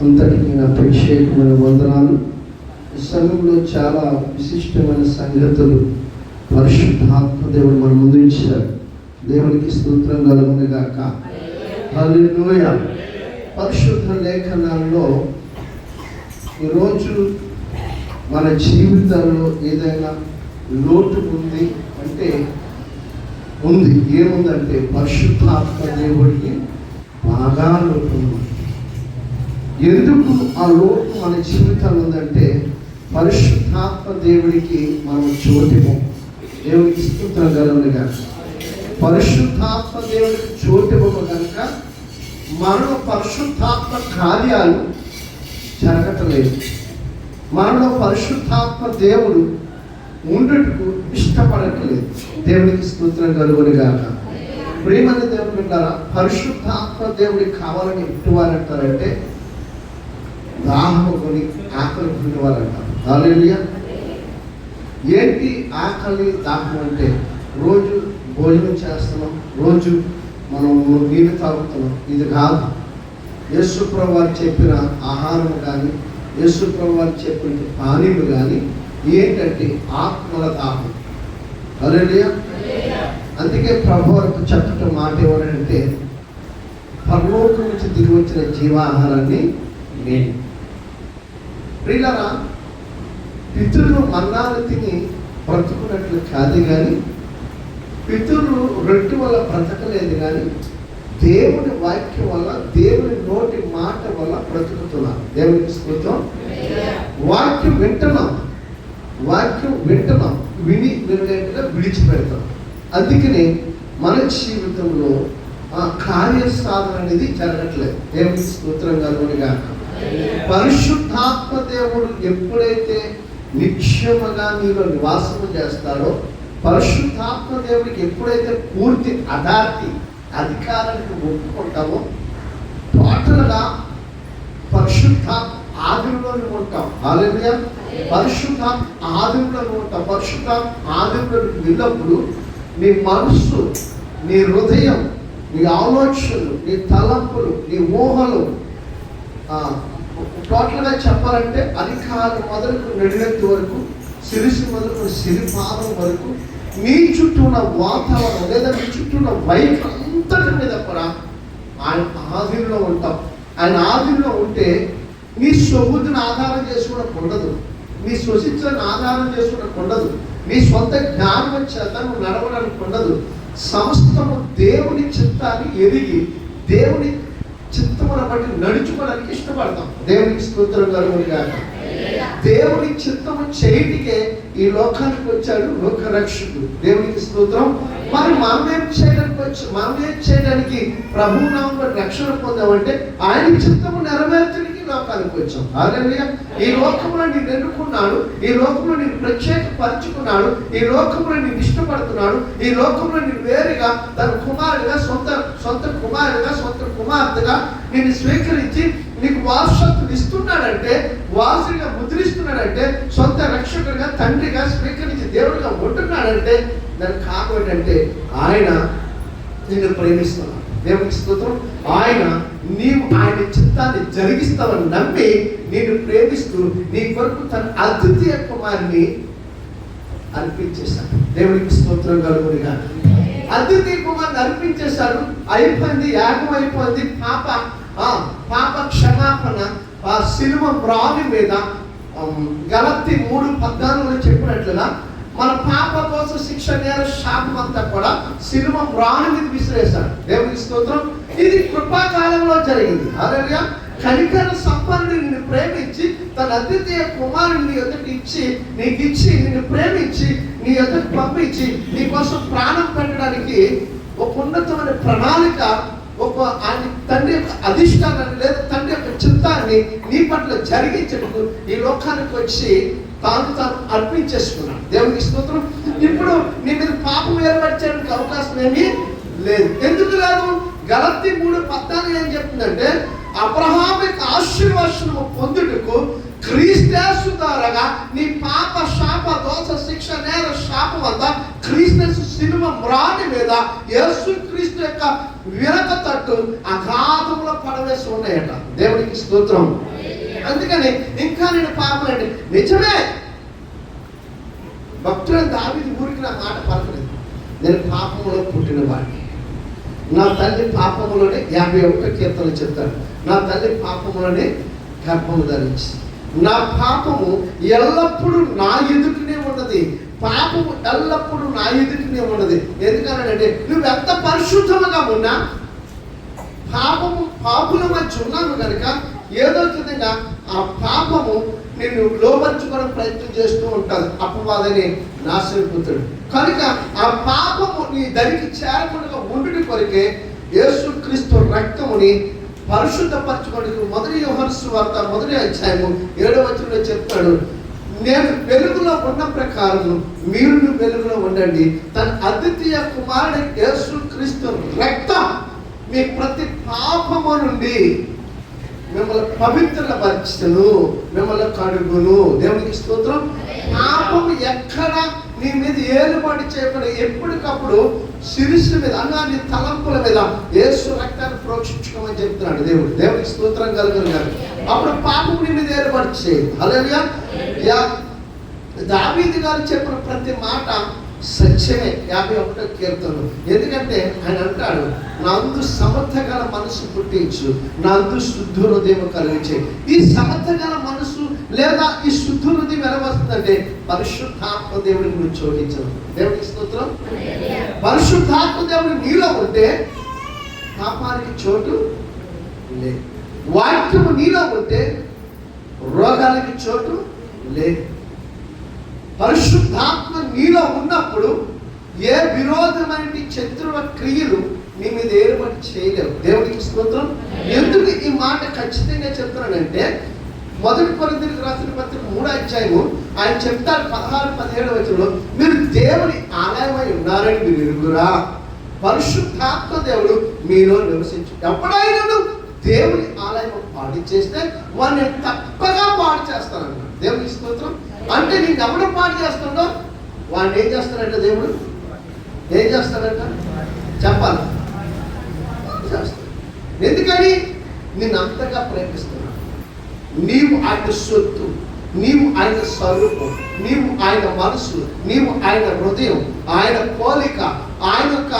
అంతటికి నా ప్రత్యేకమైన వందనాలు. ఈ సమయంలో చాలా విశిష్టమైన సంగతులు పరిశుద్ధాత్మ దేవుడు మన ముందు ఇచ్చారు దేవునికి స్తోత్రం కలుగును గాక పరిశుద్ధ లేఖనాల్లో ఈరోజు మన జీవితంలో ఏదైనా లోటు ఉంది అంటే ఉంది. ఏముందంటే పరిశుద్ధాత్మ దేవుడికి బాగా లోటు ఉంది. ఎందుకు ఆ లోటు మన జీవితంలో ఉందంటే పరిశుద్ధాత్మ దేవుడికి మనం చోటిము దేవుడికి స్తోత్రం కలుగునుగా పరిశుద్ధాత్మ దేవుడికి చోటివ్వము కనుక మనలో పరిశుద్ధాత్మ కార్యాలు జరగటలేదు. మనలో పరిశుద్ధాత్మ దేవుడు ఉండటకు ఇష్టపడట్లేదు. దేవుడికి స్తోత్రం కలుగునుగాక ప్రేమని దేవుడు అంటారా పరిశుద్ధాత్మ దేవుడికి కావాలని ఇట్టువారంటారంటే దాహము కొని ఆకలి కొనేవారు అంటారు హాలేలుయా ఏంటి ఆకలి దాహం అంటే? రోజు భోజనం చేస్తున్నాం రోజు మనం నీళ్ళు తాగుతున్నాం. ఇది కాదు. యేసుప్రభు వారు చెప్పిన ఆహారం కానీ యేసుప్రభు వారు చెప్పిన పానీయులు కానీ ఏంటంటే ఆత్మల దాహం. హాలేలుయా అందుకే ప్రభు వరకు చక్కటి మాట ఏమనంటే పరలోకం నుంచి దిగి వచ్చిన జీవాహారాన్ని నేను ప్రియులరా పితరులు మన్నాలు తిని బ్రతుకున్నట్లు కాదు కానీ పితరులు రొట్టె వల్ల బ్రతకలేదు కానీ దేవుని వాక్యం వల్ల దేవుని నోటి మాట వల్ల బ్రతుకుతున్నారు. దేవునికి స్మృతం వాక్యం వింటున్నాం. వాక్యం వింటున్నాం. విని వినలేట్టుగా విడిచిపెడతాం. అందుకని మన జీవితంలో ఆ కార్య సాధన అనేది జరగట్లేదు. దేవునికి స్తోత్రం కలుగునిగా పరిశుద్ధాత్మ దేవుడు ఎప్పుడైతే నిక్షేమగా నీలో నివాసము చేస్తాడో పరిశుద్ధాత్మ దేవుడికి ఎప్పుడైతే పూర్తి అధార్తి అధికారానికి ఒప్పుకుంటామో టోటల్గా పరిశుద్ధాత్మ ఆదిలోనే ఉంటాం. ఆలయ పరిశుద్ధాత్మ ఆదిలోనే ఉంటాం. పరిశుద్ధాత్మ ఆదిలోకి వెళ్ళినప్పుడు నీ మనస్సు నీ హృదయం నీ ఆలోచనలు నీ తలంపులు నీ ఊహలు ఆ, టోటల్గా చెప్పాలంటే అధికారం మొదలకు నడినెత్తి వరకు సిరిసి మొదలకు సిరిపాదం వరకు మీ చుట్టూ ఉన్న వాతావరణం లేదా మీ చుట్టూ ఉన్న వైపు అంతటి మీద కూడా ఆయన ఆధీనంలో ఉంటాం. ఆయన ఆధీనంలో ఉంటే మీ సొగుతుని ఆధారం చేసుకోవడానికి ఉండదు మీ స్వశిక్షను ఆధారం చేసుకోవడానికి ఉండదు మీ సొంత జ్ఞానం చేత నువ్వు నడవడానికి ఉండదు సమస్తము దేవుని చిత్తాన్ని ఎదిగి దేవుని చిత్తమును బట్టి నడుచుకోవడానికి ఇష్టపడతాం. దేవునికి స్తోత్రం కలుగునిగా దేవుని చిత్తము చేయటికే ఈ లోకానికి వచ్చాడు లోక రక్షకుడు దేవునికి స్తోత్రం. మరి మనం ఏం చేయడానికి వచ్చి మనం ఏం చేయడానికి ప్రభు నామంలో రక్షణ పొందామంటే ఆయన చిత్తము నెరవేర్చడానికి లోకానికి వచ్చాం. ఈ లోకంలో నేను ఎన్నుకున్నాడు. ఈ లోకంలో నేను ప్రత్యేక పరుచుకున్నాడు ఈ లోకంలో నేను ఇష్టపడుతున్నాడు. ఈ లోకంలో నేను వేరుగా తన కుమారుడిగా సొంత సొంత కుమారుడిగా సొంత కుమార్తెగా నేను స్వీకరించి నీకు వారసత్వం ఇస్తున్నాడంటే వారసుడిగా ముద్రిస్తున్నాడంటే సొంత రక్షకుడిగా తండ్రిగా స్వీకరించి దేవుడిగా ఉంటున్నాడంటే దానికి కారణం ఆయన నిన్ను ప్రేమిస్తున్నాడు. దేవునికి స్తోత్రం. ఆయన నీవు ఆయన చిత్తాన్ని జరిగిస్తావని నమ్మి నేను ప్రేమిస్తూ నీ కొరకు తన అద్వితీయ కుమారిని అర్పించేశాడు. దేవునికి స్తోత్రం కలుగునిగా. అద్వితీయ కుమార్ని అర్పించేశాడు. అయిపోయింది యాగం అయిపోయింది పాప ఆ పాప క్షమాపణ ఆ సిలువ బ్రాని మీద గలత్తి మూడు పద్నాలుగులో చెప్పినట్లుగా మన పాప కోసం శిక్ష నేర శాపం అంతా కూడా సినిమ బ్రాని మీద విసిరేశాడు. దేవుని స్తోత్రం. ఇది కృపాకాలంలో జరిగింది. అలాగే కనికర సంపన్నుని నిన్ను ప్రేమించి తన అద్వితీయ కుమారుని నీ ఎదుటి ఇచ్చి నీకు ఇచ్చి నిన్ను ప్రేమించి నీ ఎదుటి పంపించి నీ కోసం ప్రాణం పెట్టడానికి ఒక ఉన్నతమైన ప్రణాళిక ఒక ఆయన తండ్రి యొక్క అధిష్టానాన్ని లేదా తండ్రి యొక్క చిత్తాన్ని నీ పట్ల జరిగించటకు ఈ లోకానికి వచ్చి తాను తాను అర్పించేసుకున్నాడు. దేవునికి స్తోత్రం. ఇప్పుడు నీ మీద పాపం ఏర్పరచడానికి అవకాశం ఏమీ లేదు. ఎందుకు లేదు? గలత్తి మూడు పద్నాలుగు ఏం చెప్తుందంటే అబ్రహామిక ఆశీర్వాసము పొందుటకు క్రీస్తు ద్వారా నీ పాప శాప దోష శిక్ష నేర శాపం అంతా క్రీస్తు సినిమా మ్రాని మీద యేసు క్రీస్తు యొక్క విరక తట్టు అగాధంలో పడవేసి ఉన్నాయట. దేవునికి స్తోత్రం. అందుకని ఇంకా నేను పాపలండి నిజమే. భక్తుడు దావిది ఊరికి నా మాట పలకలేదు. నేను పాపములో పుట్టినవాడిని నా తల్లి పాపములోనే యాభై ఒకటో కీర్తన చెప్తాడు. నా తల్లి పాపములోనే గర్భము ధరించి నా పాపము ఎల్లప్పుడూ నా ఎదుటనే ఉన్నది. పాపము ఎల్లప్పుడూ నా ఎదుటనే ఉన్నది. ఎందుకనంటే నువ్వు ఎంత పరిశుద్ధముగా ఉన్నా పాపము పాపుల మధ్య ఉన్నావు కనుక ఏదో విధంగా ఆ పాపము నిన్ను లోపరుచుకోవడం ప్రయత్నం చేస్తూ ఉంటుంది అపవాదని నాశనపుత్రుడు కనుక ఆ పాపము నీ దరికి చేరకుండా ఉండటం కొరికే యేసుక్రీస్తు రక్తముని పరిశుద్ధపరచుకోవడానికి మొదటి యోహర్సు వార్త మొదటి అధ్యాయము ఏడవ వచనంలో చెప్తాడు. నేను వెలుగులో ఉన్న ప్రకారం మీరు వెలుగులో ఉండండి. తన అద్వితీయ కుమారుడు యేసు క్రీస్తు రక్తం మీ ప్రతి పాపము నుండి మిమ్మల్ని పవిత్రపరచును మిమ్మల్ని కడుగును. దేవునికి స్తోత్రం. పాపం ఎక్కడ నీ మీద ఏలుబడి చేయకుండా ఎప్పటికప్పుడు శిరస్సు మీద అన్నా నీ తలంపుల మీద ఏసు రక్తాన్ని ప్రోక్షించుకోమని చెప్తున్నాడు దేవుడు. దేవుడికి స్తోత్రం కలుగురు గారు అప్పుడు పాపం నీ మీద ఏలుబడి చేయదు అలలియా యా. దావీది గారు చెప్పిన ప్రతి మాట సత్యమే యాభై ఒకటో కీర్తనలు. ఎందుకంటే ఆయన అంటాడు నందు సమర్థ మనసు పుట్టించు నందు శుద్ధ హృదయం కలిగించే. ఈ సమర్థ మనసు లేదా ఈ శుద్ధ హృదయం ఎలా వస్తుందంటే పరిశుద్ధాత్మ దేవుడి గురించి చోటించడం. దేవుడి స్తోత్రం. పరిశుద్ధాత్మ దేవుడు నీలో ఉంటే పాపానికి చోటు లేదు. వాక్యము నీలో ఉంటే రోగాలకి చోటు లేదు. పరిశుద్ధాత్మ నీలో ఉన్నప్పుడు ఏ విరోధమైన శత్రువ క్రియలు నీ మీద ఏర్పాటు చేయలేవు. దేవుడికి స్తోత్రం. ఎందుకు ఈ మాట ఖచ్చితంగా చెప్తున్నానంటే మొదటి కొరింథీయులకు రాసిన పత్రిక మూడో అధ్యాయము ఆయన చెప్తారు పదహారు పదిహేడు వచనంలో మీరు దేవుని ఆలయమై ఉన్నారని మీరు ఎరుగురా. పరిశుద్ధాత్మ దేవుడు మీలో నివసించు. ఎప్పుడైనా దేవుని ఆలయం పాటించేస్తే చేస్తే వాడిని తప్పగా పాడు చేస్తానన్నాడు. దేవుని స్తోత్రం. అంటే నీకు ఎవడు పాటు చేస్తుండో వాడిని ఏం చేస్తాడంట దేవుడు? ఏం చేస్తాడంట? చెప్పాలి. చేస్తాడు. ఎందుకని? నిన్ను అంతగా ప్రేమిస్తున్నాడు. నీవు ఆయన సొత్తు నీవు ఆయన స్వరూపం నీవు ఆయన మనసు నీవు ఆయన హృదయం ఆయన పోలిక ఆయన యొక్క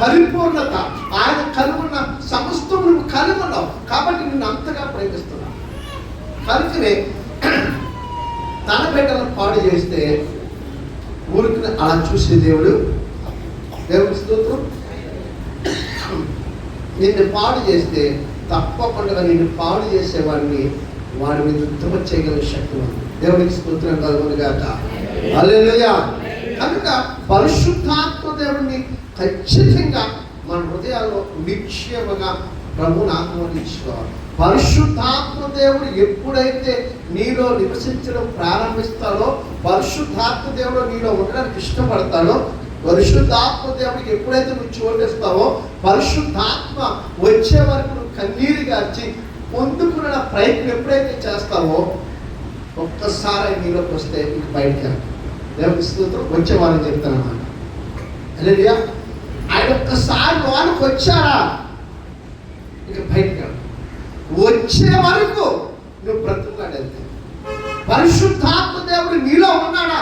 పరిపూర్ణత ఆయన కనుగొన్న సమస్తం నువ్వు కనుగొన్నావు. కాబట్టి నిన్ను అంతగా ప్రేమిస్తున్నావు కనుకనే తన బిడ్డలను పాడు చేస్తే ఊరికి అలా చూసే దేవుడు దేవుడి స్తోత్రం. నిన్ను పాడు చేస్తే తప్పకుండా నిన్ను పాడు చేసేవాడిని వాడి మీద యుద్ధం చేయగల శక్తి ఉంది. దేవుడికి స్తోత్రం కలుగును గాక హల్లెలూయా. కనుక పరిశుద్ధాత్మ దేవుడిని ఖచ్చితంగా మన హృదయాల్లో నిశ్చయముగా ప్రభుని ఆత్మనిచ్చుకోవాలి పరిశుద్ధాత్మ దేవుడు ఎప్పుడైతే నీలో నివసించడం ప్రారంభిస్తాడో పరిశుద్ధాత్మ దేవుడు నీలో ఉండడానికి ఇష్టపడతాడో పరిశుద్ధాత్మ దేవుడికి ఎప్పుడైతే నువ్వు చోటిస్తావో పరిశుద్ధాత్మ వచ్చే వరకు నువ్వు కన్నీరు గార్చి పొందుకున్న ప్రయత్నం ఎప్పుడైతే చేస్తావో ఒక్కసారి నీలోకి వస్తే నీకు బయటకు దేవుడి వచ్చే వారం చెప్తాను ఆయన ఒక్కసారి వాళ్ళకి వచ్చారా? ఇక బయటకు వచ్చే వరకు నువ్వు బ్రతుకులాడేది పరిశుద్ధాత్మ దేవుడు నీలో ఉన్నాడా?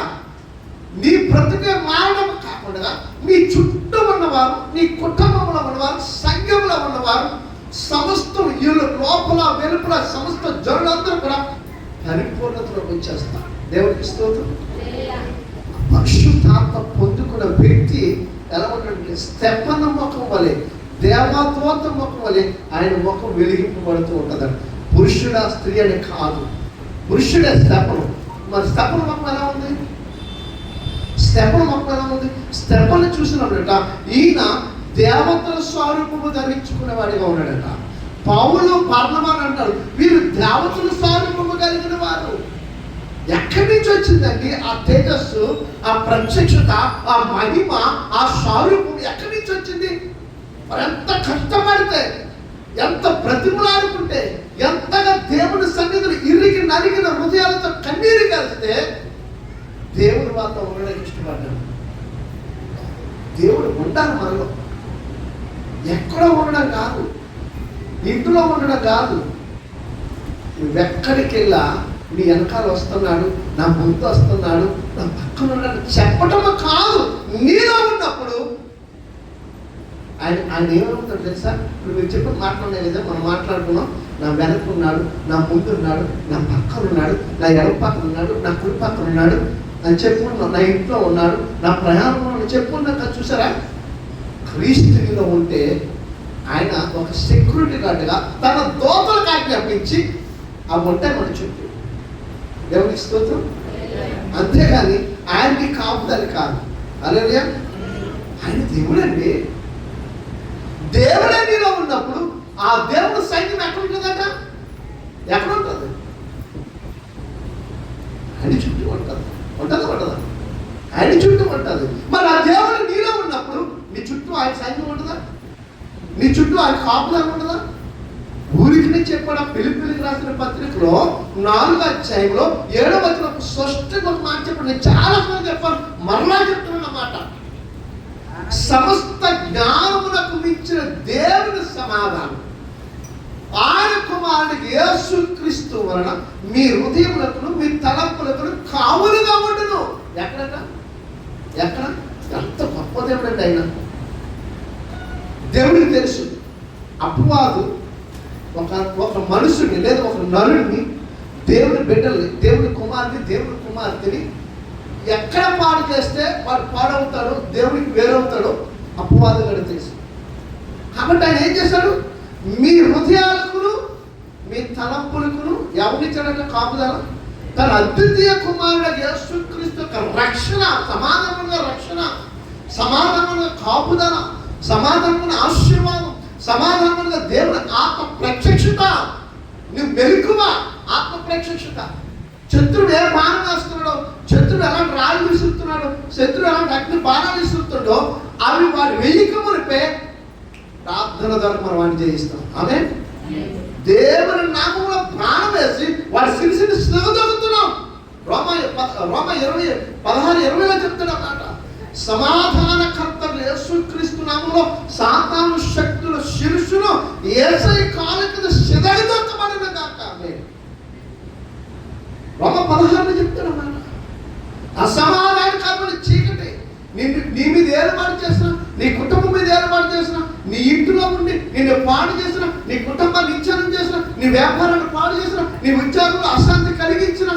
నీ బ్రతుకే మారడం కాకుండా నీ చుట్టూ ఉన్నవారు నీ కుటుంబంలో ఉన్నవారు సంఘంలో ఉన్నవారు సమస్తం వీళ్ళు లోపల వెలుపల సమస్త జనులందరూ కూడా పరిపూర్ణతలోకి వచ్చేస్తారు. దేవుడికి స్తోత్రం. పరిశుద్ధాత్మ పొందుకున్న వ్యక్తి ఎలా ఉంటాడంటే స్తెప్పన ముఖం వలె దేవదూత ముఖం వలె ఆయన ముఖం వెలిగింపబడుతూ ఉంటుందండి పురుషుడా స్త్రీ అని కాదు. పురుషుడే స్తెపనం మరి స్తెపన మొక్క ఎలా ఉంది? స్తెపన మొక్క ఎలా ఉంది? స్తెపను చూసినప్పుడట ఈయన దేవతల స్వరూపము ధరించుకునేవాడిగా ఉన్నాడట. పౌలు పర్ణమాన్ అంటారు వీరు దేవతల స్వరూపము కలిగిన వారు. ఎక్కడి నుంచి వచ్చిందండి ఆ తేజస్సు ఆ ప్రత్యక్షత ఆ మహిమ ఆ స్వరూపం ఎక్కడి నుంచి వచ్చింది? మరి ఎంత కష్టపడితే ఎంత ప్రతిమలాడుకుంటే ఎంతగా దేవుని సన్నిధులు ఇరిగి నలిగిన హృదయాలతో కన్నీరు కలిస్తే దేవుడు మాతో ఉండడానికి ఇష్టపడ్డాడు దేవుడు ఉండాలి మనలో. ఎక్కడో ఉండడం కాదు. ఇంట్లో ఉండడం కాదు. నువ్వెక్కడికి వెళ్ళా నీ వెనకాల వస్తున్నాడు నా ముందు వస్తున్నాడు నా పక్కన ఉన్నాడు చెప్పటం కాదు. నీలో ఉన్నప్పుడు ఆయన ఆయన ఏమవుతాడు తెలుసా? ఇప్పుడు మీరు చెప్పిన మాట్లాడలేదు మనం మాట్లాడుకున్నాం. నా వెనక ఉన్నాడు నా ముందు ఉన్నాడు నా పక్కన ఉన్నాడు నా ఎడమ పక్కన ఉన్నాడు నా కుడి పక్కన ఉన్నాడు అని చెప్పుకున్నాం నా ఇంట్లో ఉన్నాడు నా ప్రయాణంలో చెప్పుకున్నాక చూసారా? క్రీస్తులో ఉంటే ఆయన ఒక సెక్యూరిటీ గార్డుగా తన దోతలకు ఆజ్ఞాపించి ఆ ఉంటాయి మన చుట్టూ దేవునికి స్తోత్రం. అంతేగాని ఆయనకి కాపుదని కాదు. అలా ఆయన దేవుడండి. దేవుడే నీలో ఉన్నప్పుడు ఆ దేవుడు సైన్యం ఎక్కడ ఉంటుందట? ఎక్కడ ఉంటుంది? ఆయన చుట్టూ ఉంటుంది. ఉంటుంది ఉంటుందా? ఆయన చుట్టూ ఉంటుంది. మరి ఆ దేవుడు నీలో ఉన్నప్పుడు నీ చుట్టూ ఆయన సైన్యం ఉంటుందా? నీ చుట్టూ ఆయన కాపులా ఉంటుందా? ఊరికి చెప్పాడు ఆ పిలిపిలికి రాసిన పత్రికలో నాలుగో అధ్యాయంలో ఏడవ వచ్చిన స్పష్టంగా మాట చెప్పండి. నేను చాలా మంది చెప్పాను. మరలా చెప్తున్నా అన్నమాట. సమస్త జ్ఞానమునకు మించిన దేవుని సమాధానం. ఆయన కుమారుడు యేసు క్రీస్తు వలన మీ హృదయములకు మీ తలపులకు కావులుగా ఉండును. ఎక్కడన్నా? ఎక్కడ? ఎంత గొప్ప దేవుడు అండి ఆయన. దేవుడికి తెలుసు. అపవాదు ఒక ఒక మనుషుని లేదా ఒక నరుడిని దేవుని బిడ్డల్ని దేవుని కుమారుని దేవుని కుమార్తెని ఎక్కడ పాడు చేస్తే వాడు పాడవుతాడు దేవుడికి వేరవుతాడో అపవాదం కూడా తెలుసు. కాబట్టి ఆయన ఏం చేశాడు మీ హృదయాలకును మీ తలంపులకును ఎవరిచ్చాడంటే కాపుదల. తన అద్వితీయ కుమారుడు యేసుక్రీస్తు యొక్క రక్షణ సమాధానంగా రక్షణ సమాధానంగా కాపుదల సమాధానమైన ఆశీర్వాదం సమాధానమైన దేవుని ఆత్మ ప్రత్యక్షత. నువ్వు మెరుకువ ఆత్మ ప్రత్యక్షత. శత్రుడు ఏ బాణం వేస్తున్నాడో శత్రుడు ఎలాంటి రాళ్ళు విసురుతున్నాడు శత్రుడు ఎలాంటి అగ్ని బాణాలు విసురుతుండో అవి వారి వెయ్యికి మునిపే ప్రార్థన ద్వారా మనం వాడిని చేయిస్తాం ఆమె దేవుని నామంలో ప్రాణం వేసి వారి సిరిసిని శ్రమదొక్కుతున్నాం రోమ ప- రోమ ఇరవై పదహారు ఇరవైలో చెప్తున్న మాట. సమాధానకర్త యేసుక్రీస్తు నామంలో సాతాను శక్తుల శిరుషును ఏసై కాలు కింద సిదగదొక్కబడిన కాక రోమ పదహారులో చెప్తున్న అసమాధాన అసమాధానకరమైన చీకటి. నీ నీ మీద ఏర్పాటు చేసిన నీ కుటుంబం మీద ఏర్పాటు చేసిన నీ ఇంటిలో ఉండి నిన్ను పాడు చేసిన నీ కుటుంబాన్ని ఇచ్చారం చేసిన నీ వ్యాపారాన్ని పాడు చేసిన నీ ఉద్యోగంలో అశాంతి కలిగించిన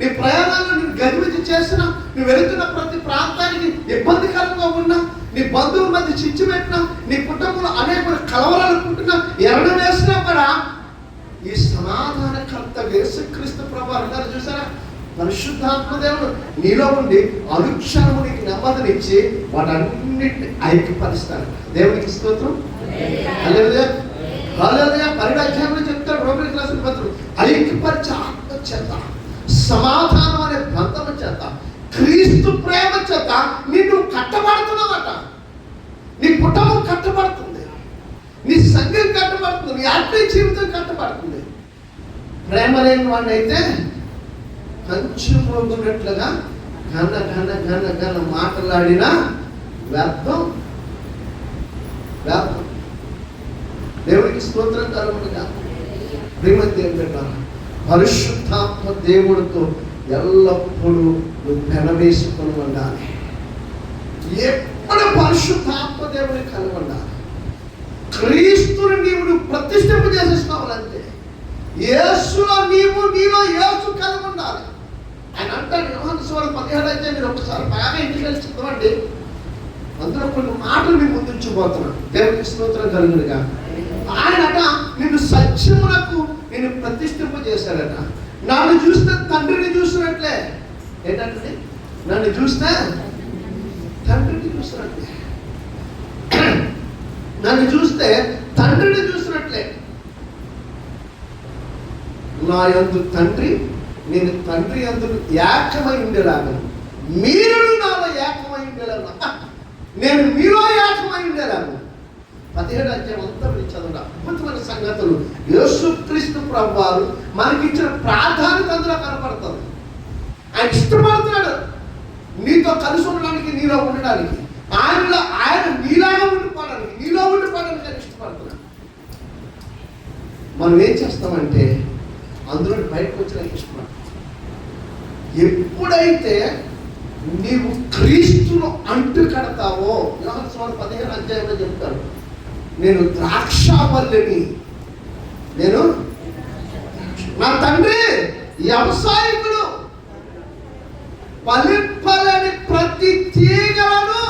నీ ప్రయాణాలను నేను గజిబిజి చేసిన నువ్వు వెళుతున్న ప్రతి ప్రాంతానికి ఇబ్బందికరంగా ఉన్నా నీ బంధువుల మధ్య చిచ్చు పెట్టినా నీ కుటుంబంలో అనేక కలవరాలు పుట్టినా వేసినా కూడా సమాధానకర్త యేసుక్రీస్తు ప్రభు అన్నారు చూసారా? పరిశుద్ధాత్మదేవుడు నీలో ఉండి అనుక్షణము నీకు నెమ్మదినిచ్చి వాటన్నిటిని ఐక్యపరుస్తాడు. దేవునికి స్తోత్రం. హల్లెలూయా. హల్లెలూయా. పన్నెండు చెప్తాడు రోమిలకు రాసిన పత్రుడు ఐక్యపరిచే ఆత్మ చేత సమాధానం అనే బంధం చేత క్రీస్తు ప్రేమ చేత నిన్ను కట్టబడుతున్నావట. నీ కుటుంబం కట్టబడుతుంది. నీ సంఘం కట్టబడుతుంది. నీ ఆత్మీయ జీవితం కట్టబడుతుంది. ప్రేమ లేని వాడిని అయితే కంచు మోగున్నట్లుగా ఘన ఘన ఘన ఘన మాట్లాడిన వ్యర్థం. వ్యర్థం. దేవుడికి స్తోత్రం కలుగుతుందిగా శ్రీమతి ఏంటంటారు పరిశుద్ధాత్మ దేవుడితో ఎల్లప్పుడూ నువ్వు పెనవేసుకొని ఉండాలి. ఎప్పుడు పరిశుద్ధాత్మ దేవుని కలగొండాలి క్రీస్తుని నీవు నువ్వు ప్రతిష్ఠింప చేసేసుకోవాలంటే యేసులో నీవు నీలో యేసు కలిగి ఉండాలి. ఆయన అంటాడు యోహాను సువార్త పదిహేడు అయితే మీరు ఒకసారి బాగా ఇంటికి వెళ్ళి చదవండి. అందులో కొన్ని మాటలు మీకు ముందుంచిపోతున్నాను దేవునికి స్తోత్రం కలుగునుగా. ఆయనట నిన్ను సత్యమునకు నేను ప్రతిష్ఠింప చేశాడట నన్ను చూస్తే తండ్రిని చూసినట్లే. ఏంటంటే నన్ను చూస్తే తండ్రిని చూసినట్లే. నన్ను చూస్తే తండ్రిని చూస్తే నా యందు తండ్రి నేను తండ్రి యందు ఏకమై ఉండేలాగా. మీరు నాలో ఏకమై ఉండేలాగా. నేను మీలో ఏకమై ఉండేలాగా. పదిహేడు అధ్యాయం అంతా మీరు చదవడం. అద్భుతమైన సంగతులు. యేసుక్రీస్తు ప్రభు వారు మనకిచ్చిన ప్రాధాన్యత అందులో కనపడుతుంది. ఆయన ఇష్టపడుతున్నాడు. నీతో కలిసి ఉండడానికి నీలో ఉండడానికి. ఆయనలో ఆయన నీలాగా ఉండిపోవడానికి నీలో ఉండిపోవడానికి ఆయన ఇష్టపడుతున్నాడు. మనం ఏం చేస్తామంటే అందులో బయటకు వచ్చడానికి ఇష్టం ఎప్పుడైతే నీవు క్రీస్తును అంటు కడతావో యోహాను పదిహేను అధ్యాయంలో చెప్తాను నేను ద్రాక్షావల్లిని నేను నా తండ్రి వ్యవసాయకుడు పలింపలేని ప్రతి తీగలను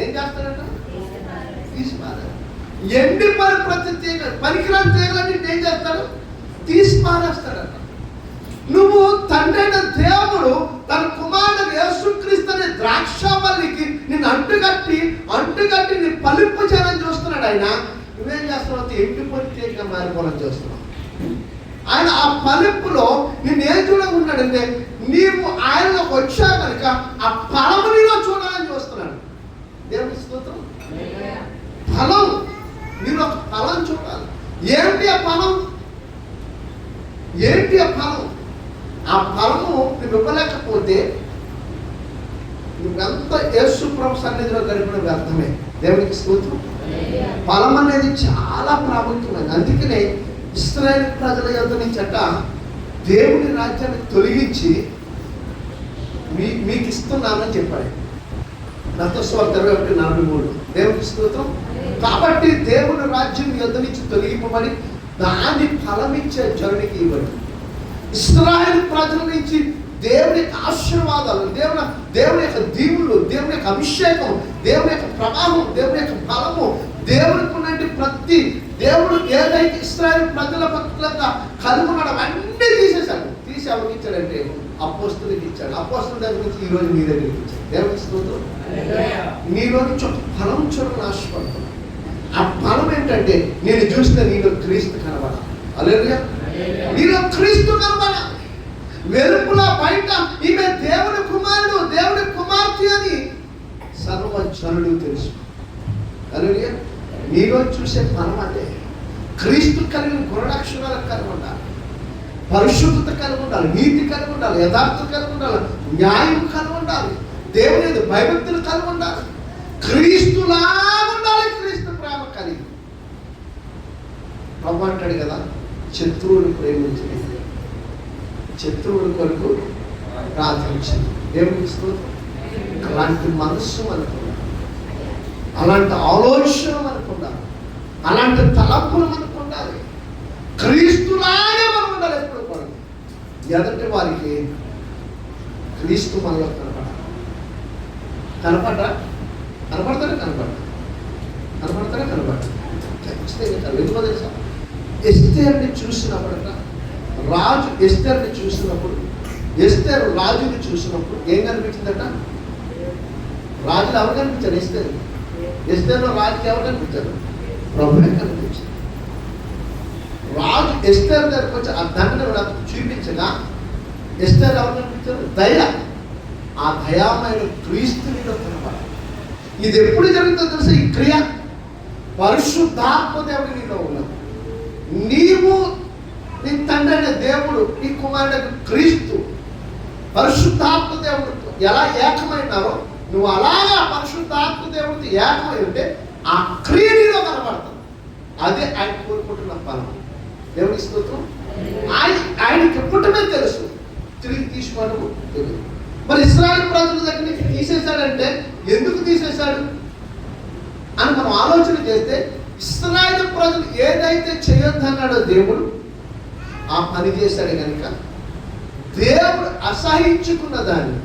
ఏం చేస్తాడంట? తీసి ఎండి మరి ప్రతి తీగ పనికిరాని తీగలన్నీ ఏం చేస్తాడు? తీసి నువ్వు తండ్రి అయిన దేవుడు తన కుమారుడు యేసుక్రీస్తు అనే ద్రాక్షవల్లికి నిన్ను అంటుకట్టి అంటుకట్టి నీ పలింపు చేయాలని చూస్తున్నాడు ఆయన. నువ్వేం చేస్తున్నావు? ఎండిపోయి తీగగా మారిపోవాలని చూస్తున్నావు. ఆయన ఆ పలింపులో నిన్ను చూడకుంటాడంటే నీవు ఆయనలోకి వచ్చా కనుక ఆ ఫలము నీలో చూడాలని చూస్తున్నాడు. దేవుని స్తోత్రం. ఫలం. మీరు ఒక ఫలం చూడాలి. ఏంటి ఆ ఫలం? ఏంటి ఆ ఫలం ఆ ఫలము నువ్వు ఇవ్వలేకపోతే నువ్వెంత యేసు ప్రభు సన్నిధిలో గడిపిన వ్యర్థమే దేవునికి స్తోత్రం. ఫలం అనేది చాలా ప్రాముఖ్యమైనది. అందుకనే ఇస్రాయేల్ ప్రజల యొక్క నుంచట దేవుని రాజ్యాన్ని తొలగించి మీ మీకు ఇస్తున్నానని చెప్పాడు. రథస్వార్థ ఇరవై ఒకటి నలభై మూడు. దేవునికి స్తోత్రం. కాబట్టి దేవుని రాజ్యం మీ నుంచి తొలగింపబడి దాని ఫలమిచ్చే జనునికి ఇవ్వడు. ఇస్రాయేల్ ప్రజల నుంచి దేవుని యొక్క ఆశీర్వాదాలు దేవుని దేవుని యొక్క దీవులు దేవుని యొక్క అభిషేకం దేవుని యొక్క ప్రభావం దేవుని యొక్క బలము దేవునికి ఉన్నటువంటి ప్రతి దేవుడు ఏదైతే ఇస్రాయేల్ ప్రజల పట్ల కలుగున్నాడు అవన్నీ తీసేశాడు. తీసి ఎవరికి ఇచ్చాడంటే అపోస్తులకి ఇచ్చాడు. అపోస్తుల దగ్గర నుంచి ఈ రోజు మీ దగ్గరికి ఇచ్చాడు దేవుని స్తోత్రం. నీలో నుంచి ఒక ఫలం చూడని ఆశపడుతున్నాను ఆ ఫలం ఏంటంటే నేను చూసిన నీలో క్రీస్తు కనబడ అలేలుగా నీలో క్రీస్తు కనబడ వెలుపుల బయట ఈమె దేవుని కుమారుడు దేవుని కుమార్తె అని సర్వజనుడు తెలుసు. అలేలుగా నీలో చూసే ఫలం అదే క్రీస్తు కలిగిన గుణలక్షణాలు కలిగి ఉండాలి. పరిశుద్ధత కలిగి ఉండాలి నీతి కలిగి ఉండాలి యథార్థత కలిగి ఉండాలి న్యాయం కలిగి ఉండాలి దేవుని భయభక్తులు కలిగి ఉండాలి. క్రీస్తులా ఉండాలి క్రీస్తు ప్రేమ కలిగి ప్రభు అంటాడు కదా శత్రువుని ప్రేమించింది శత్రువుని కొరకు ప్రార్థించింది దేవునికి అలాంటి మనస్సు మనకు అలాంటి ఆలోచన మనకు ఉండాలి. అలాంటి తలపులు మనకు ఉండాలి. క్రీస్తులాగే మనం ఉండాలి ఎప్పుడు కూడా. ఎదటి వారికి క్రీస్తు మనలో కనపడాలి. కనపడ్డా? కనపడతారా కనపడ్డా కనపడతారా కనపడ్డా ఖచ్చితంగా కనపడ. ఎందుకో తెలుసా? ఎస్తేర్ని చూసినప్పుడు రాజు ఎస్తేర్ని చూసినప్పుడు ఎస్తేర్ రాజుని చూసినప్పుడు ఏం కనిపించిందట? రాజులు ఎవరు కనిపించారు? ఎస్తేర్. ఎస్తేర్లో రాజుకి ఎవరు కనిపించారు? ప్రభువే కనిపించింది రాజు ఎస్తేర్ దగ్గరకు వచ్చి ఆ దండను నాకు చూపించగా ఎస్తేర్ ఎవరు కనిపించారు? దయ. ఆ దయామైన క్రీస్తునిలో కనపడాలి ఇది ఎప్పుడు జరుగుతుందో తెలుసా? ఈ క్రియ. పరిశుద్ధాత్మ దేవుడి నీలో ఉన్నావు నీవు నీ తండ్రి దేవుడు నీ కుమారుడు క్రీస్తు పరిశుద్ధాత్మ దేవుడు ఎలా ఏకమైనారో నువ్వు అలాగా పరిశుద్ధాత్మ దేవుడితో ఏకమై ఉంటే ఆ క్రియ నీలో కనబడుతుంది అదే ఆయన కోరుకుంటున్న ఫలం. దేవుని స్తోత్రం. ఆయన ఆయనకి ఎప్పుడమే తెలుసు. తిరిగి తీసుకోవడం తెలియదు. మరి ఇస్రాయల్ ప్రజల దగ్గర నుంచి తీసేశాడంటే ఎందుకు తీసేశాడు? అని మనం ఆలోచన చేస్తే ఇస్రాయల్ ప్రజలు ఏదైతే చేయొద్దన్నాడో దేవుడు ఆ పని చేశాడు కనుక దేవుడు అసహించుకున్న దాన్ని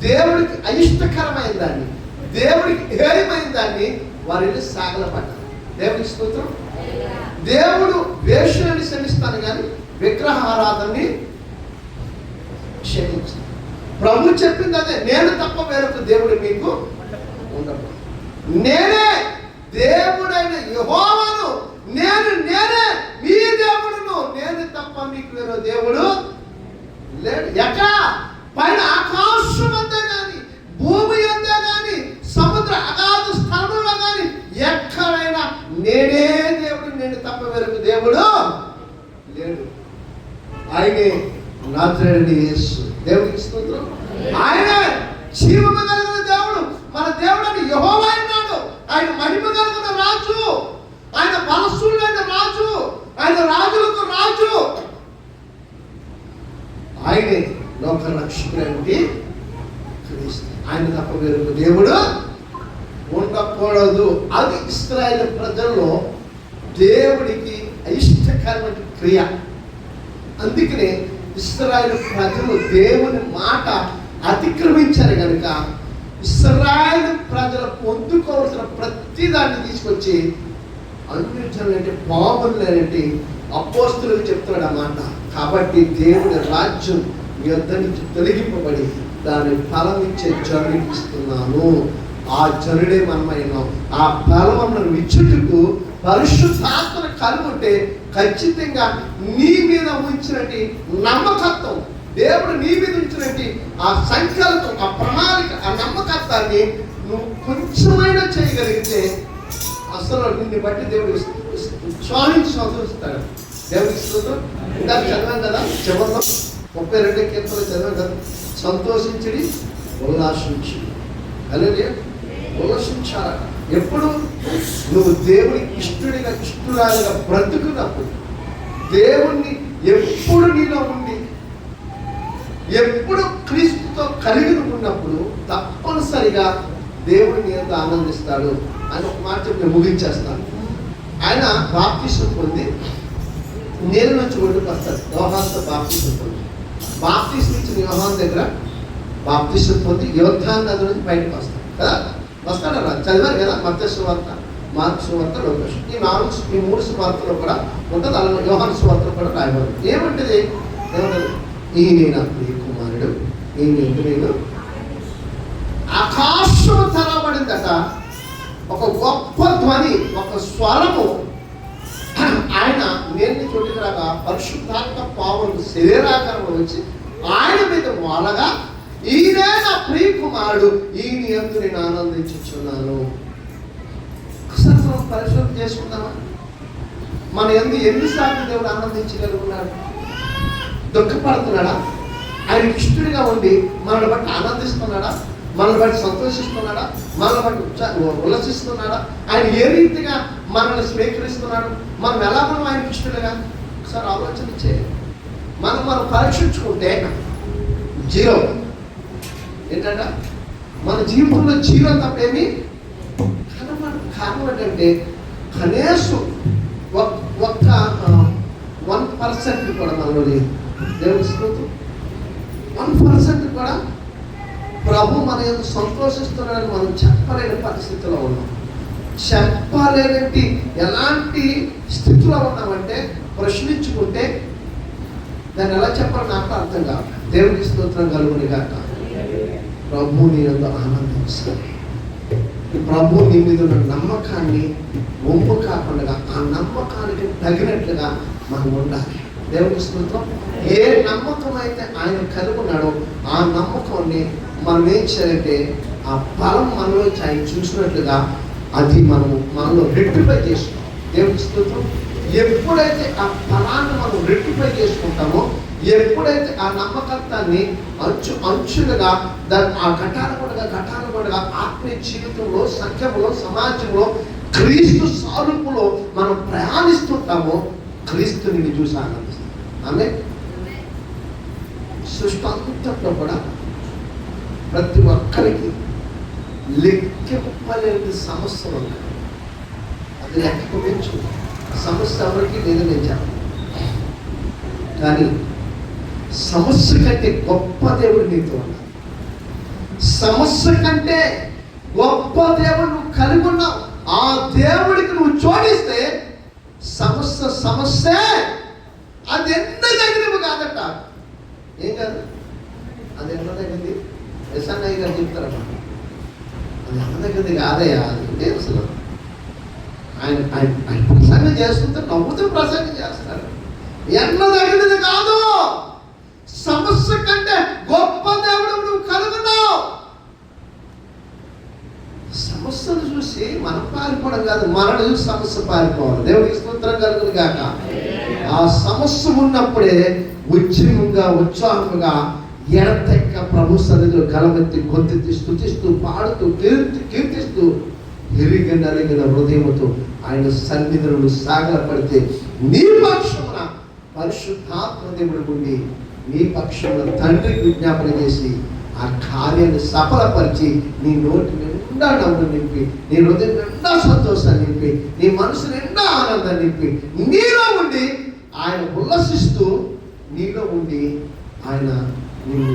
దేవుడికి అయిష్టకరమైన దాన్ని దేవుడికి హేయమైన దాన్ని వారిని సాగలపడ్డారు దేవుడికి స్తోత్రం. దేవుడు వేషులని క్షమిస్తాను కానీ విగ్రహారాధనని క్షమించు ప్రభు చెప్పింది అదే నేను తప్ప వేరొక దేవుడు మీకు ఉండదు నేనే దేవుడైన యెహోవాను నేను నేనే మీ దేవుడును నేను తప్ప మీకు వేరే దేవుడు లేడు. ఎక్కడ? పైన ఆకాశం అంతే కానీ భూమి అంతే కానీ సముద్ర అగాధ స్థలంలో కానీ ఎక్కడైనా నేనే దేవుడు నేను తప్ప వేరొక దేవుడు లేడు. ఆయనే నాథుడైన యేసు. దేవుడికి స్తోత్రం. ఆయనే జీవము కలిగిన దేవుడు. మన దేవుడు అని యెహోవా అన్నాడు ఆయన మహిమ కలిగిన రాజు. ఆయన బలస్తుడైన రాజు. ఆయన రాజులకు రాజు. ఆయనే లోక రక్షకుడైనటి ఆయన తప్ప వేరొక దేవుడు ఉండకూడదు. అది ఇస్రాయల్ ప్రజల్లో దేవుడికి ఇష్టకరమైన క్రియ. అందుకనే ఇస్రాయల్ ప్రజలు దేవుని మాట అతిక్రమించారు కనుక ఇస్రాయల్ ప్రజలు పొందుకోవాల్సిన ప్రతి దాన్ని తీసుకొచ్చి అన్నింటి పాములు అనేటి అపోస్తులకు చెప్తున్నాడు అన్నమాట కాబట్టి దేవుని రాజ్యం మీ యొద్ద నుంచి తొలగింపబడి దాని ఫలం ఇచ్చే జనుడికి ఇస్తున్నాను. ఆ జనుడే మనమైనాం ఆ ఫలములను ఇచ్చుటకు పరిశుద్ధాత్మను కలుగుంటే ఖచ్చితంగా నీ మీద ఉంచినట్టు నమ్మకత్వం దేవుడు నీ మీద ఉంచినట్టు ఆ సంకల్పం ఆ ప్రణాళిక ఆ నమ్మకత్వాన్ని నువ్వు కొంచెమైనా చేయగలిగితే అసలు నిన్ను బట్టి దేవుడు స్వామిని సంతోషిస్తాడు. దేవుడికి స్తోత్రం. ఇంకా చదివాం కదా చివరిలో ముప్పై రెండు కీర్తనలు చదివాం కదా సంతోషించడి ఉల్లాసించి అలాగే ఉల్లాసించాలట ఎప్పుడు? నువ్వు దేవునికి ఇష్టడిగా ఇష్టరాలుగా బ్రతుకున్నప్పుడు. దేవుణ్ణి ఎప్పుడు నీలో ఉండి ఎప్పుడు క్రీస్తుతో కలిగి ఉన్నప్పుడు తప్పనిసరిగా దేవుడిని ఎంత ఆనందిస్తాడు అని ఒక మాట చెప్పి నేను ముగించేస్తాను. ఆయన బాప్తిష్టం పొంది నేను నుంచి ఒడ్డుకు వస్తాడు. యోహాన్తో బాప్తిష్టం పొంది. బాప్తిసం ఇచ్చిన యోహాన్ దగ్గర బాప్తిష్టం పొంది యోధాన్ నది నుంచి బయటకు వస్తాడు. కదా? వస్తాడు? అలా చదివారు కదా? మత్స్య సువార్త మార్క్ సువార్త లోకేష్ ఈ నాలుగు ఈ మూడు సువార్తలో కూడా ఉంటుంది అలా వ్యవహార సువార్తలో కూడా రాయబడి ఏమంటది? ఏమంటది? ఈయన నా ప్రియ కుమారుడు. ఈయన ఎందుకు నేను ఆకాశము తెరవబడిందట ఒక గొప్ప ధ్వని ఒక స్వరము. ఆయన నేను చోటికి రాగా పరిశుద్ధాత్మ పావులు శరీరాకారంలో వచ్చి ఆయన మీద వాలగా ఈయనే నా ప్రియ కుమారుడు ఈయన ఎందు నేను ఆనందించుచున్నాను. ఒకసారి మనం పరిశోధన చేసుకుందామా? మన ఎందు ఎన్నిసార్లు దేవుడు ఆనందించగలుగున్నాడు దుఃఖపడుతున్నాడా? ఆయన ఇష్టడిగా ఉండి మనల్ని బట్టి ఆనందిస్తున్నాడా? మనల్ని బట్టి సంతోషిస్తున్నాడా? మనల్ని బట్టి ఉత్సా- ఉల్లసిస్తున్నాడా? ఆయన ఏ రీతిగా మనల్ని స్వీకరిస్తున్నాడు? మనం ఎలా మనం ఆయన ఇష్టడుగా? ఒకసారి ఆలోచన చేయాలి మనం మనం పరీక్షించుకుంటే జీరో. ఏంటంట మన జీవితంలో జీరో తప్పేమి కనబడ కారణం ఏంటంటే కనీసం ఒక్క వన్ పర్సెంట్ కూడా మనలో లేదు. దేవుని స్తోత్రం. వన్ పర్సెంట్ కూడా ప్రభు మన యొక్క సంతోషిస్తున్నాడని మనం చెప్పలేని పరిస్థితిలో ఉన్నాం. చెప్పలేనటి ఎలాంటి స్థితిలో ఉన్నామంటే ప్రశ్నించుకుంటే దాన్ని ఎలా చెప్పాలో నాకు అర్థం కాదు. దేవునికి స్తోత్రం కలుగుని కాక ప్రభు నీ యొక్క ఆనందించాలి ప్రభు నీ మీద ఉన్న నమ్మకాన్ని ఒమ్ము కాకుండా ఆ నమ్మకానికి తగినట్లుగా మనం ఉండాలి. దేవుని స్తోత్రం. ఏ నమ్మకం అయితే ఆయన కలిగి ఉన్నాడో ఆ నమ్మకాన్ని మనం ఏం చేయాలంటే ఆ బలం మనలో ఆయన చూసినట్లుగా అది మనము మనలో రెట్టిఫై చేసుకోవాలి దేవుని స్తోత్రం. ఎప్పుడైతే ఆ ఫలాన్ని మనం రెట్టిఫై చేసుకుంటామో ఎప్పుడైతే ఆ నమ్మకత్వాన్ని అంచు అంచులుగా దాన్ని ఆ ఘటానుగుణగా ఘటానుగుణగా ఆత్మీయ జీవితంలో సంఖ్యలో సమాజంలో క్రీస్తు సారూపులో మనం ప్రయాణిస్తుంటామో క్రీస్తుని నిన్ను చూసి ఆమె? సృష్టి అంతట్లో కూడా ప్రతి ఒక్కరికి లెక్కింపలేని సమస్యలు ఉన్నాయి అది లెక్కకు సమస్య ఎవరికి లేదు నేను చెప్పను. కానీ సమస్య కంటే గొప్ప దేవుడు నీతో ఉన్నాడు. సమస్య కంటే గొప్ప దేవుడు నువ్వు కలిగి ఉన్నావు. ఆ దేవుడికి నువ్వు చోడిస్తే సమస్య సమస్య అది ఎంత తగినవి కాదట ఏం కాదు. అది ఎంత తగ్గింది? ఎస్ఎన్ఐ గారు చెప్తారమ్మా అది ఎంత తగ్గింది కాదయ్యా అది అంటే అసలు. ఆయన ఆయన ప్రసంగం చేస్తుంటే నవ్వుతూ ప్రసంగం చేస్తారు. ఎన్న తగినది కాదు. సమస్య కంటే గొప్ప దేవుడు నువ్వు కలుగున్నావు సమస్యను చూసి మనం పారిపోవడం కాదు మనల్ని చూసి సమస్య పారిపోవాలి. దేవుడికి స్తోత్రం కలుగును కాక ఆ సమస్య ఉన్నప్పుడే ఉద్యమంగా ఉత్సాహంగా ఎడతెక్క ప్రభు సన్నిధిలో కలమెత్తి గొంతెత్తి స్థుతిస్తూ పాడుతూ కీర్తి కీర్తిస్తూ ఎరిగి నలిగిన హృదయముతో ఆయన సన్నిధులను సాగలపడితే నీ పక్షమున పరిశుద్ధాత్మ దేవుడు ఉండి నీ పక్షమున తండ్రి విజ్ఞాపన చేసి ఆ కార్యాన్ని సఫలపరిచి నీ నోటి నిండా డబ్బు నింపి నీ హృదయం నిండా సంతోషాన్ని నింపి నీ మనసు నిండా ఆనందాన్ని నింపి నీలో ఉండి ఆయన ఉల్లసిస్తూ నీలో ఉండి ఆయన నిన్ను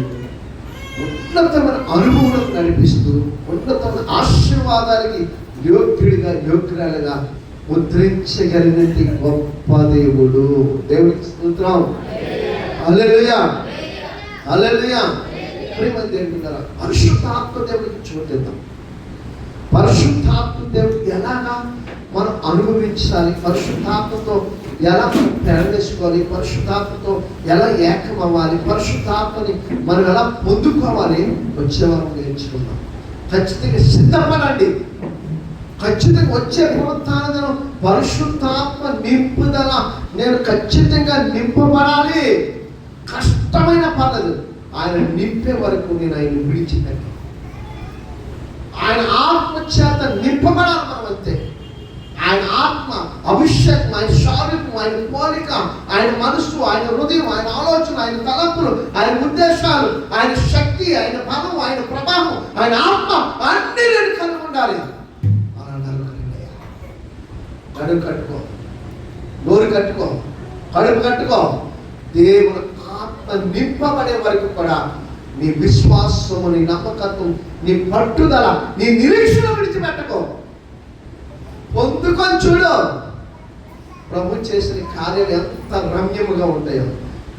ఉన్నతమైన అనుభవం నడిపిస్తూ ఉన్నతమైన ఆశీర్వాదానికి యోగ్యుడిగా యోగ్యురాలుగా ముద్రించగలిగినటువంటి గొప్ప దేవుడు. దేవుడికి స్తోత్రం. హల్లెలూయా. హల్లెలూయా. ప్రేమంది ఏంటున్నారా పరిశుద్ధాత్మ దేవుడికి చూడేద్దాం పరిశుద్ధాత్మ దేవుడికి ఎలాగా మనం అనుభవించాలి? పరిశుద్ధాత్మతో ఎలా మనం ప్రేరణించుకోవాలి పరిశుద్ధాత్మతో ఎలా ఏకం అవ్వాలి పరిశుద్ధాత్మని మనం ఎలా పొందుకోవాలి? వచ్చే వరం నేర్చుకుందాం. ఖచ్చితంగా సిద్ధపడండి. ఖచ్చితంగా వచ్చే పునరుత్థానం పరిశుద్ధాత్మ నింపుదల. నేను ఖచ్చితంగా నింపబడాలి. కష్టమైన పర్లేదు ఆయన నింపే వరకు నేను ఆయన విడిచిపెట్టాను. ఆయన ఆత్మ చేత నింపబడాలి మనం అంతే ఆయన ఆత్మ అభిషేకం ఆయన శారీరకం ఆయన పోలిక ఆయన మనస్సు ఆయన హృదయం ఆయన ఆలోచన ఆయన తలపులు ఆయన ఉద్దేశాలు ఆయన శక్తి ఆయన బలం ఆయన ప్రభావం ఆయన ఆత్మ అన్ని నేను కలిగి ఉండాలి. అలా కడుపు కట్టుకో. నోరు కట్టుకో. కడుపు కట్టుకో. దేవుడు ఆత్మ నింపబడే వరకు కూడా నీ విశ్వాసము నీ నమ్మకత్వం నీ పట్టుదల నీ నిరీక్షణ విడిచిపెట్టుకో. పొందుకొని చూడు. ప్రభు చేసిన కార్యాలు ఎంత రమ్యముగా ఉంటాయో.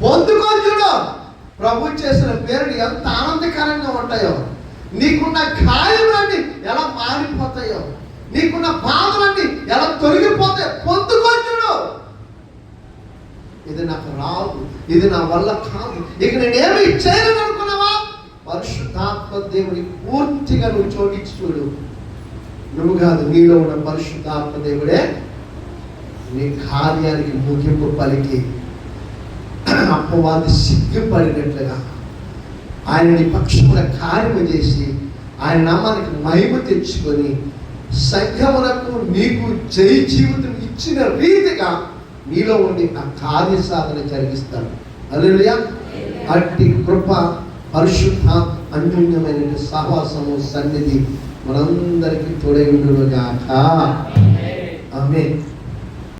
పొందుకొని చూడు. ప్రభు చేసిన పేరులు ఎంత ఆనందకరంగా ఉంటాయో. నీకున్న గాయములన్నీ ఎలా మారిపోతాయో. నీకున్న బాధలన్నీ ఎలా తొలగిపోతాయో పొందుకొని చూడు. ఇది నాకు రాదు. ఇది నా వల్ల కాదు. ఇక నేనేమి చేయలేను అనుకున్నావా పరిశుద్ధాత్మ దేవుని పూర్తిగా నువ్వు చోటించి చూడు. నువ్వు కాదు నీలో ఉన్న పరిశుద్ధాత్మ దేవుడే నీ కార్యానికి ముగింపు పలికి. అప్పవాది సిగ్గుపడినట్లుగా ఆయన నీ పక్షమున కార్యము చేసి ఆయన నామానికి మహిమ తెచ్చుకొని సంఘమునకు నీకు జయ జీవితం ఇచ్చిన రీతిగా నీలో ఉండి ఆ కార్య సాధన జరిగిస్తాడు. అల్లెలుయా అట్టి కృప పరిశుద్ధ అన్యోన్యమైన సహవాసము సన్నిధి మనందరికీ తోడై ఉండునుగాక. ఆమె